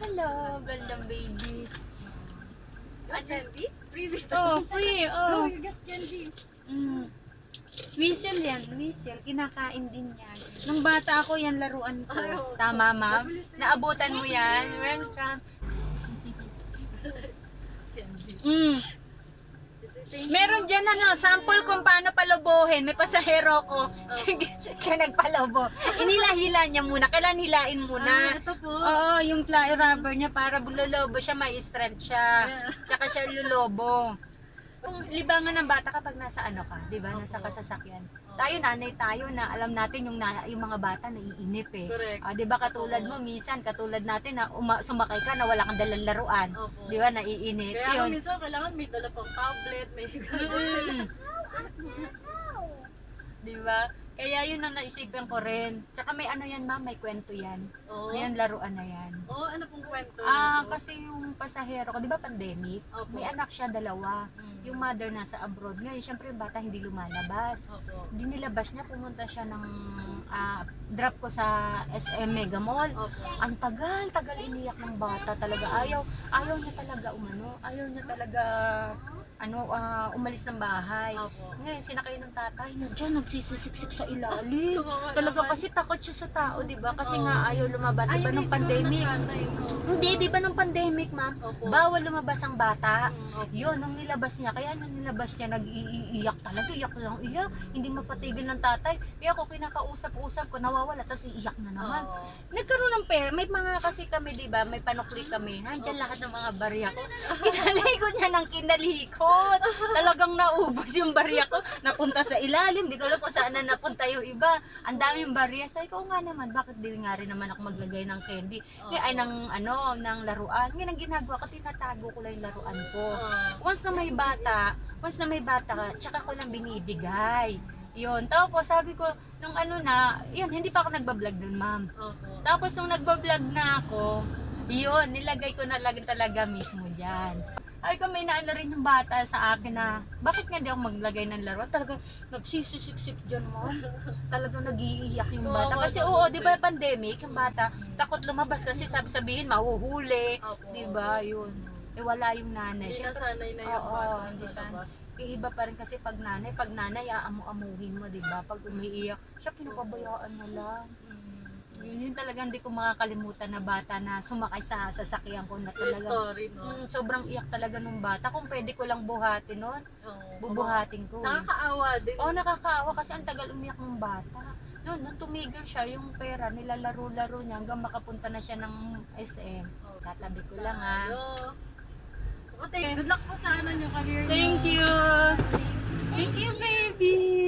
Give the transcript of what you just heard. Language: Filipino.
Hello, gandang baby. Candy? Freebie. Oh, free. Oh, Oh. you got candy. Mm. Whistle yan, whistle. Kinakain din yan. Nung bata ako, yan laruan ko. Ay, oo. Tama, ma'am? Naabutan mo yan. Welcome. Mm. Meron dyan ano, sample kung paano palubuhin. May pasahero ko. Sige, siya nagpalobo. Inilahila niya muna. Kailan hilain Ah, muna? ito po. Oo, yung fly rubber niya para lululobo siya, may strength siya. Tsaka siya lululobo. Kung libangan ng bata kapag nasa ano ka, 'di ba? Nasa kasasakyan. Tayo nanay tayo na alam natin yung na, yung mga bata naiinip eh. Correct. Ah, 'di ba katulad mo minsan, katulad natin na uma, sumakay ka na wala kang dalang laruan. Opo. 'Di ba? Naiinip. Kaya Yun. minsan kailangan may dala pang tablet, may Mm. 'Di ba? Kaya yun ang naisipan ko rin. Tsaka may ano yan, ma'am, may kwento yan. Oo. Ayan, laruan na yan. Oh, ano pong kwento? Ah, nito? kasi yung pasahero ko, 'di ba pandemic? Opo. May anak siya dalawa. Mm. Yung mother nasa abroad. Ngayon, syempre yung bata hindi lumalabas. Opo. Dinilabas niya, pumunta siya ng ah, drop ko sa SM Mega Mall. Opo. Ang tagal, tagal iniyak ng bata talaga. Ayaw, ayaw niya talaga umano. Ayaw niya talaga ano, ah, umalis ng bahay. Opo. Ngayon, sinakay ng tatay na dyan, nagsisisiksik sa ilalim. Talaga naman. kasi takot siya sa tao, di ba? Kasi Oo. nga ayaw lumabas, di ba, nung pandemic. Hindi, di ba nung pandemic, ma'am? Opo. Bawal lumabas ang bata. Mm, opo. Yun, nung nilabas niya, kaya nung nilabas niya, nag-iiyak talaga, iyak lang iyak. Hindi mapatigil ng tatay. Kaya ako kinakausap-usap ko, nawawala, tapos iiyak na naman. Oo. Nagkaroon ng pera. May mga kasi kami, di ba? May panukli kami. Nandyan lahat ng mga barya ko. Kinalikot niya ng kinalikot. Talagang naubos yung barya ko. Napunta sa ilalim. Di ko alam kung saan na napunta yung iba. Ang daming barya. Sabi ko nga naman, bakit di nga rin naman ako maglagay ng candy? Ngayon, ay, ng, ano, ng laruan. Ngayon, ang ginagawa ko, tinatago ko lang yung laruan ko. Once na may bata, once na may bata ka, tsaka ko lang binibigay. Yun. Tapos sabi ko, nung ano na, yun, hindi pa ako nagbablog dun, ma'am. Opo. Tapos nung nagbablog na ako, yun, nilagay ko na lang talaga mismo dyan. Ay ko may naano rin yung bata sa akin na, bakit nga di ako maglagay ng laro? Talaga, nagsisisiksik dyan mo. Talaga nagiiyak yung bata. Kasi oo, di ba pandemic, yung bata, takot lumabas kasi sabi sabihin, mahuhuli. Opo. Di ba, yun. Eh wala yung nanay. Hindi Siyempre, nasanay na yung Oo, bata hindi sa siya- labas. Yung iba pa rin kasi pag nanay, pag nanay, aamu-amuhin mo, di ba? Pag umiiyak, siya pinapabayaan na lang. Yun yun talaga hindi ko makakalimutan na bata na sumakay sa sasakyan ko na talaga. story, no? Mm, sobrang iyak talaga nung bata. Kung pwede ko lang buhatin nun, bubuhatin ko. Nakakaawa din. Oo, nakakaawa kasi ang tagal umiyak ng bata. Noon, nung tumigil siya, yung pera, nilalaro-laro niya hanggang makapunta na siya ng SM. Tatabi ko lang ha. Okay, Good luck po sa ano nyo, career Thank you. Thank you, baby.